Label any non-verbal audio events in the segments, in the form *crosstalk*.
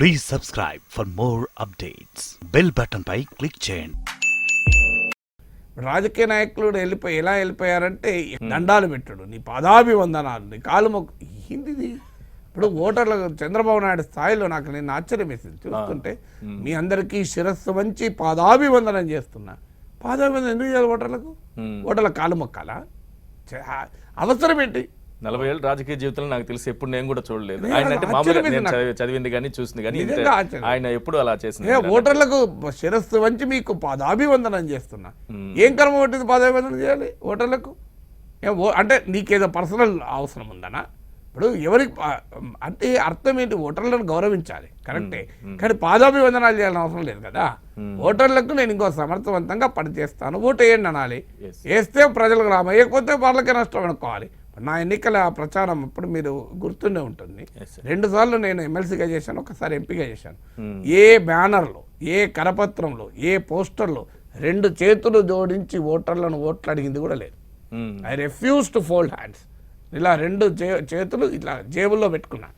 Please subscribe for more updates. Bell button pi click చేయండి. రాజకీయ నాయకులు వెళ్ళిపోయి ఎలా వెళ్ళిపోయారంటే దండాలు పెట్టాడు. నీ పాదాభివందనాలు నీ కాలు మొక్కు. ఏంటిది? ఇప్పుడు ఓటర్ల చంద్రబాబు నాయుడు స్థాయిలో నాకు నేను ఆశ్చర్యం వేసింది. చూస్తుంటే మీ. అందరికీ శిరస్సు వంచి పాదాభివందనం చేస్తున్నా. పాదాభివందనం ఎందుకు చేయాలి ఓటర్లకు? ఓటర్ల కాలు మొక్కాలా? చ- అవసరం ఏంటి? నలభై ఏళ్ళు రాజకీయ జీవితంలో నాకు తెలిసి ఎప్పుడు నేను కూడా చూడలేదు. ఆయన అంటే మామూలుగా నేను చదివింది కానీ చూసింది కానీ. ఆయన ఎప్పుడు అలా చేసింది? ఓటర్లకు శిరస్సు వంచి మీకు పాదాభివందనం చేస్తున్నా. ఏం కర్మ పట్టింది పాదాభివందనం చేయాలి ఓటర్లకు? అంటే నీకేదో పర్సనల్ అవసరం ఉందనా? ఇప్పుడు ఎవరికి అంటే అర్థం ఏంటి? ఓటర్లను గౌరవించాలి. కరెక్టే. కానీ పాదాభివందనాలు చేయాలని అవసరం లేదు కదా. ఓటర్లకు నేను ఇంకో సమర్థవంతంగా పనిచేస్తాను. ఓటు వేయండి అనాలి. వేస్తే ప్రజలకు లాభం వేయకపోతే వాళ్ళకే నష్టం అనుకోవాలి. నా ఎన్నికల ప్రచారం అప్పుడు మీరు గుర్తుండే ఉంటుంది. రెండు సార్లు నేను ఎమ్మెల్సీగా చేశాను ఒకసారి ఎంపీగా చేశాను. ఏ బ్యానర్లో ఏ కరపత్రంలో ఏ పోస్టర్లో రెండు చేతులు జోడించి ఓటర్లను ఓట్లు అడిగింది కూడా లేదు. I refuse to fold hands ఇలా రెండు చేతులు ఇట్లా జేబుల్లో పెట్టుకున్నా.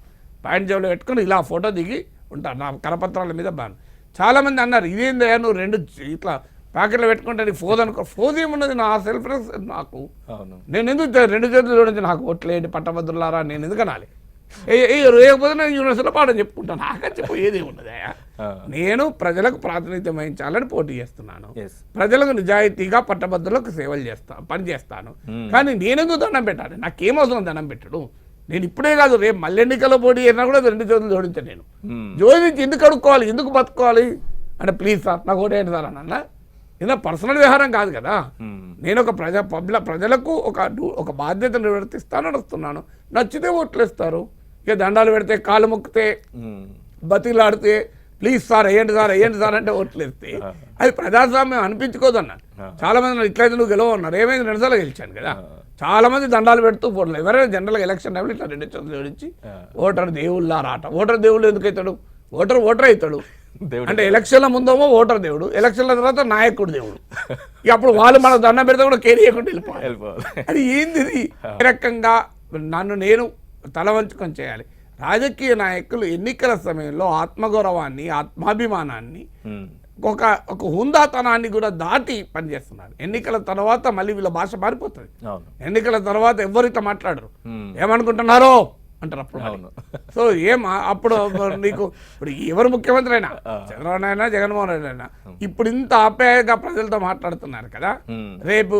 ప్యాంట్ జేబులో పెట్టుకుని ఇలా ఫోటో దిగి ఉంటాను నా కరపత్రాల మీద బాను చాలామంది అన్నారు ఇదేందయ్యా నువ్వు రెండు ఇట్లా ప్యాకెట్లో పెట్టుకుంటే నీకు ఫోన్ అనుకో. ఫోన్ ఏమున్నది? నా సెల్ఫ్ నాకు. అవును. నేను ఎందుకు రెండు చేతులు చూడండి నాకు ఓట్లేంటి పట్టభద్రులారా? నేను ఎందుకు అనాలి? రేకపోతే నేను యూనివర్సిటీలో పాఠం చెప్పుకుంటాను నాకని చెప్పు ఏది ఉన్నదయ్యా ఆ. నేను ప్రజలకు ప్రాతినిధ్యం వహించాలని పోటీ చేస్తున్నాను. ప్రజలకు నిజాయితీగా పట్టభద్రులకు సేవలు చేస్తాను పని చేస్తాను. కానీ నేనెందుకు దండం పెట్టాలి? నాకేం అవసరం దండం పెట్టడు? నేను ఇప్పుడే కాదు రేపు మళ్ళీ ఎన్నికల్లో పోటీ అయినా కూడా రెండు చేతులు జోడించాను నేను. మ్మ్. జోడించి ఎందుకు అడుక్కోవాలి? ఎందుకు బతుకోవాలి అంటే ప్లీజ్ సార్ నాకు ఓటేయండి సార్ అని అన్న ఏదో పర్సనల్ వ్యవహారం కాదు కదా. నేను ఒక ప్రజా పబ్ల ప్రజలకు ఒక ఒక బాధ్యత నిర్వర్తిస్తాను నడుస్తున్నాను. నచ్చితే ఓట్లేస్తారు. ఇక దండాలు పెడితే కాలు మొక్కితే. బతిలాడితే ప్లీజ్ సార్ వేయండి సార్ వేయండి సార్ అంటే ఓట్లేస్తే అది ప్రజాస్వామ్యం అనిపించుకోదు అన్నారు చాలా మంది ఇట్లయితే నువ్వు గెలవ అన్నారు. ఏమైంది? రెండు సార్లు గెలిచాను కదా. చాలా మంది దండాలు పెడుతూ పోవట్లేదు ఎవరైనా జనరల్గా ఎలక్షన్ టైంలో ఇట్లా రెండు చేతులు జోడించి ఓటర్ దేవుళ్ళ రాట ఓటర్ దేవుళ్ళు ఎందుకు అవుతాడు? ఓటర్ ఓటర్ అవుతాడు. దేవుడు అంటే ఎలక్షన్ల ముందేమో ఓటర్ దేవుడు ఎలక్షన్ల తర్వాత నాయకుడు దేవుడు. ఇక అప్పుడు వాళ్ళు మనకు దండం పెడితే కూడా కేర్ చేయకుండా వెళ్ళిపోవాలి. వెళ్ళిపోవాలి. అది ఏంది? ఏ రకంగా నన్ను నేను తల వంచుకొని చేయాలి. రాజకీయ నాయకులు ఎన్నికల సమయంలో ఆత్మగౌరవాన్ని ఆత్మాభిమానాన్ని. ఒక ఒక హుందాతనాన్ని కూడా దాటి పనిచేస్తున్నారు. ఎన్నికల తర్వాత మళ్ళీ వీళ్ళ భాష మారిపోతుంది. ఎన్నికల తర్వాత ఇట్లా మాట్లాడరు. ఏమనుకుంటున్నారో? అంటారు అప్పుడు. సో ఏం అప్పుడు నీకు ఇప్పుడు ఎవరు ముఖ్యమంత్రి అయినా చంద్రబాబు నాయుడు అయినా జగన్మోహన్ రెడ్డి అయినా ఇప్పుడు ఇంత ఆప్యాయంగా ప్రజలతో మాట్లాడుతున్నారు కదా. రేపు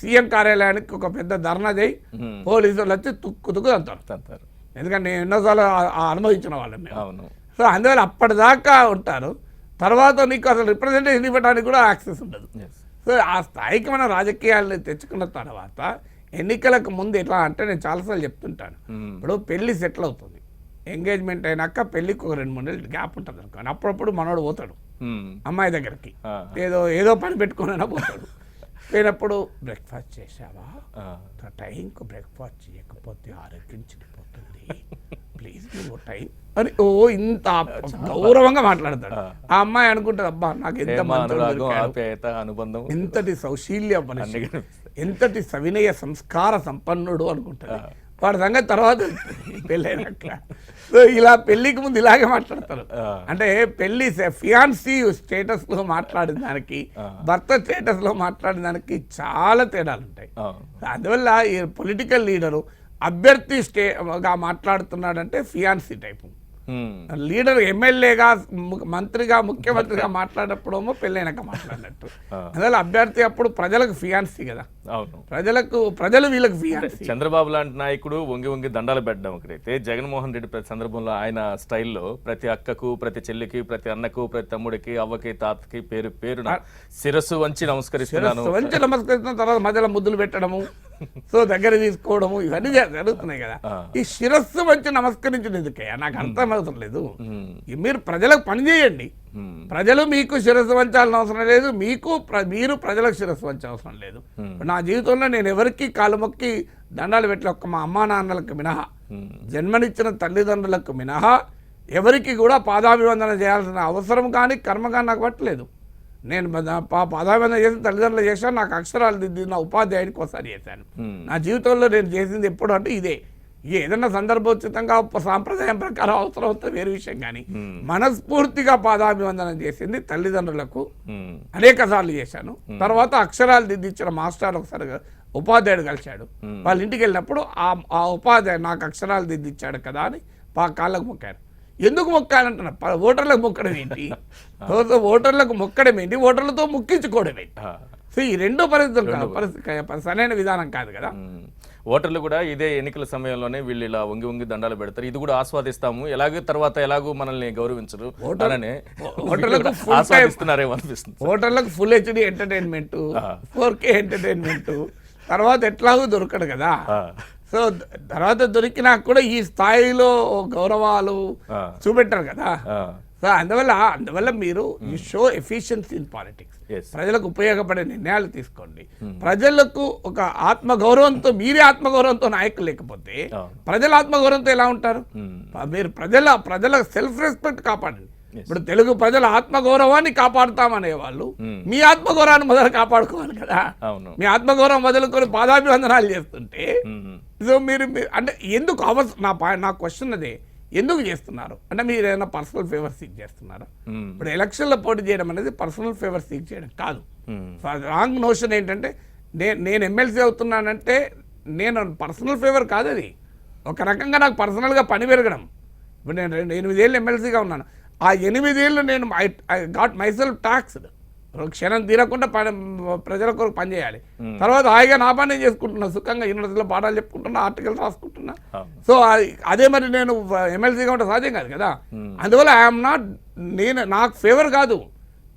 సీఎం కార్యాలయానికి ఒక పెద్ద ధర్నా చేయి. పోలీసులు వచ్చి తుక్కు తుక్కు తంతారు. ఎందుకంటే నేను ఎన్నోసార్లు అనుభవించిన వాళ్ళం మేము అవును. సో అందువల్ల అప్పటిదాకా ఉంటారు. తర్వాత నీకు అసలు రిప్రజెంటేషన్ ఇవ్వడానికి కూడా యాక్సెస్ ఉండదు. సో ఆ స్థాయికి మనం రాజకీయాలను తెచ్చుకున్న తర్వాత ఎన్నికలకు ముందు ఎట్లా అంటే నేను చాలాసార్లు చెప్తుంటాను. ఇప్పుడు పెళ్ళి సెటిల్ అవుతుంది ఎంగేజ్మెంట్ అయినాక పెళ్ళికి ఒక రెండు మూడు నెలలు గ్యాప్ ఉంటుంది అనుకోండి అప్పుడప్పుడు మనోడు పోతాడు మ్మ్. అమ్మాయి దగ్గరికి. ఏదో ఏదో పని పెట్టుకుని పోతాడు పోయినప్పుడు బ్రేక్ఫాస్ట్ చేసావా. టైంకు బ్రేక్ఫాస్ట్ చేయకపోతే ఆరోగ్యం చెడిపోతుంది *laughs* ప్లీజ్ టైం అని ఓ ఇంత గౌరవంగా మాట్లాడతాడు. ఆ. అమ్మాయి అనుకుంటుంది అబ్బా నాకు ఎంత అనుబంధం. ఎంతటి సౌశీల్య మనిషి. ఎంతటి సవినయ సంస్కార సంపన్నుడు అనుకుంటాడు వాడి సంగతి తర్వాత పెళ్ళైనాక. సో ఇలా పెళ్ళికి ముందు ఇలాగే మాట్లాడతారు. అంటే పెళ్ళి ఫియాన్సీ స్టేటస్లో మాట్లాడిన దానికి భర్త స్టేటస్లో మాట్లాడిన దానికి చాలా తేడాలు ఉంటాయి అందువల్ల ఈ పొలిటికల్ లీడరు అభ్యర్థి స్టే గా మాట్లాడుతున్నాడంటే ఫియాన్సీ టైపు. మ్మ్. లీడర్ ఎమ్మెల్యేగా మంత్రిగా ముఖ్యమంత్రిగా మాట్లాడినప్పుడేమో పెళ్ళైనాక మాట్లాడినట్టు. అందువల్ల అభ్యర్థి అప్పుడు ప్రజలకు ఫియాన్సీ కదా. అవును. ప్రజలకు ప్రజలు వీళ్ళకి ఫియాన్సీ. చంద్రబాబు లాంటి నాయకుడు వంగి వంగి దండాలు పెట్టడం ఒకటైతే జగన్మోహన్ రెడ్డి ప్రతి సందర్భంలో ఆయన స్టైల్లో ప్రతి అక్కకు ప్రతి చెల్లికి ప్రతి అన్నకు ప్రతి తమ్ముడికి అవ్వకి తాతకి పేరు పేరున శిరస్సు వంచి నమస్కరిస్తున్నాను. వంచి నమస్కరించిన తర్వాత మధ్యలో ముద్దులు పెట్టడము. సో దగ్గర తీసుకోవడము ఇవన్నీ జరుగుతున్నాయి కదా. ఈ శిరస్సు వంచి నమస్కరించిన ఎందుకయ్యా? నాకు అర్థం అవుతుంది లేదు. మీరు ప్రజలకు పని చేయండి. ప్రజలు మీకు శిరస్సు వంచాల్సిన అవసరం లేదు. మీకు మీరు ప్రజలకు శిరస్సు వంచే అవసరం లేదు. నా జీవితంలో నేను ఎవరికి కాలు మొక్కి దండాలు పెట్టి ఒక్క మా అమ్మా నాన్నలకు మినహా జన్మనిచ్చిన తల్లిదండ్రులకు మినహా ఎవరికి కూడా పాదాభివందన చేయాల్సిన అవసరం కానీ కర్మ కానీ నాకు పట్టలేదు. నేను పద- పా- పాదాభివందన చేసి తల్లిదండ్రులు చేశాను నాకు అక్షరాలు దిద్ది నా ఉపాధ్యాయునికి ఒకసారి చేశాను. నా జీవితంలో నేను చేసింది ఎప్పుడు అంటే ఇదే. ఏదైనా సందర్భోచితంగా సాంప్రదాయం ప్రకారం అవసరం అవుతే వేరే విషయం కానీ మనస్ఫూర్తిగా పాదాభివందనం చేసింది తల్లిదండ్రులకు. అనేక సార్లు చేశాను. తర్వాత అక్షరాలు దిద్దించిన మాస్టర్ ఒకసారి ఉపాధ్యాయుడు కలిశాడు. వాళ్ళ ఇంటికి వెళ్ళినప్పుడు ఆ ఆ ఉపాధ్యాయుడు నాకు అక్షరాలు దిద్దిచ్చాడు కదా అని పా కాళ్ళకు మొక్కారు. ఎందుకు మొక్కాలంటున్నా? ఓటర్లకు మొక్కడం ఏంటి? ఓటర్లకు మొక్కడం ఏంటి? ఓటర్లతో మొక్కించుకోవడం ఏంటి? సో ఈ రెండు పరిస్థితులు సరైన విధానం కాదు కదా. ఓటర్లు కూడా ఇదే ఎన్నికల సమయంలోనే వీళ్ళు ఇలా వంగి వంగి దండాలు పెడతారు. ఇది కూడా ఆస్వాదిస్తాము. ఎలాగో తర్వాత ఎలాగో మనల్ని గౌరవించరు. అలానే ఓటర్లకు ఆస్వాదిస్తున్నారేమో అనిపిస్తుంది. ఓటర్లకు full HD entertainment four K entertainment తర్వాత ఎట్లాగో దొరకడు కదా. సో తర్వాత దొరికినా కూడా ఈ స్థాయిలో గౌరవాలు. చూపెట్టారు కదా. సో అందువల్ల అందువల్ల మీరు ఈ షో ఎఫిషియన్సీ ఇన్ పాలిటిక్స్. ప్రజలకు ఉపయోగపడే నిర్ణయాలు తీసుకోండి. ప్రజలకు ఒక ఆత్మగౌరవంతో మీరే ఆత్మగౌరవంతో నాయకులు లేకపోతే. ప్రజల ఆత్మగౌరవంతో ఎలా ఉంటారు? ఉమ్, మీరు ప్రజల ప్రజల సెల్ఫ్ రెస్పెక్ట్ కాపాడండి ఇప్పుడు తెలుగు ప్రజల ఆత్మగౌరవాన్ని కాపాడుతామనే వాళ్ళు మీ ఆత్మగౌరవాన్ని మొదలు కాపాడుకోవాలి కదా. మీ ఆత్మగౌరవం వదులుకొని పాదాభివందనాలు చేస్తుంటే సో మీరు అంటే ఎందుకు అవసరం నా పా- నా క్వశ్చన్ అదే. ఎందుకు చేస్తున్నారు? అంటే మీరు ఏదైనా పర్సనల్ ఫేవర్ సీక్ చేస్తున్నారా? ఇప్పుడు ఎలక్షన్లో పోటీ చేయడం అనేది పర్సనల్ ఫేవర్ సీక్ చేయడం కాదు. రాంగ్ నోషన్ ఏంటంటే నేను నేను ఎమ్మెల్సీ అవుతున్నానంటే నేను పర్సనల్ ఫేవర్ కాదు అది. ఒక రకంగా నాకు పర్సనల్గా పని పెరగడం. ఇప్పుడు నేను రెండు ఎనిమిదేళ్ళు ఎమ్మెల్సీగా ఉన్నాను. ఆ ఎనిమిదేళ్ళు నేను ఐ గాట్ మైసెల్ఫ్ టాక్స్డ్ క్షణం తీరకుండా పని ప్రజల కొరకు పనిచేయాలి తర్వాత హాయిగా నా పని నేను చేసుకుంటున్నా సుఖంగా యూనివర్సిటీలో పాఠాలు చెప్పుకుంటున్నా ఆర్టికల్ రాసుకుంటున్నా. సో అది- మరి నేను ఎమ్మెల్సీగా ఉంటే సాధ్యం కాదు కదా. అందువల్ల ఐఎమ్ నాట్ నేను నాకు ఫేవర్ కాదు.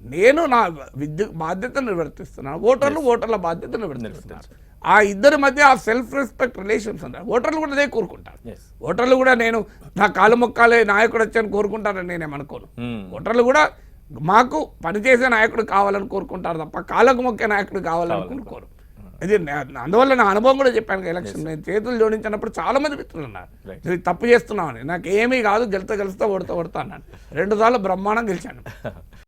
నేను నా విద్యు బాధ్యతను నిర్వర్తిస్తున్నాను. ఓటర్లు ఓటర్ల బాధ్యతను నిర్వర్తిస్తున్నారు. ఆ ఇద్దరి మధ్య ఆ సెల్ఫ్ రెస్పెక్ట్ రిలేషన్స్ ఉంటారు ఓటర్లు కూడా అదే కోరుకుంటారు. ఓటర్లు కూడా నేను నా కాలు మొక్కాలే నాయకుడు వచ్చాను కోరుకుంటారని నేనేమనుకోను ఓటర్లు కూడా మాకు పనిచేసే నాయకుడు కావాలని కోరుకుంటారు తప్ప కాళ్ళకు మొక్కే నాయకుడు కావాలని కోరుకోరు. ఇది అందువల్ల నా అనుభవం కూడా చెప్పాను ఎలక్షన్. నేను చేతులు జోడించినప్పుడు చాలా మంది మిత్రులు ఉన్నారు. తప్పు చేస్తున్నామని. నాకు ఏమీ కాదు గెలుతా గెలుస్తా ఓడతా ఓడతా అన్నాను. రెండు సార్లు బ్రహ్మాండం గెలిచాను. *laughs*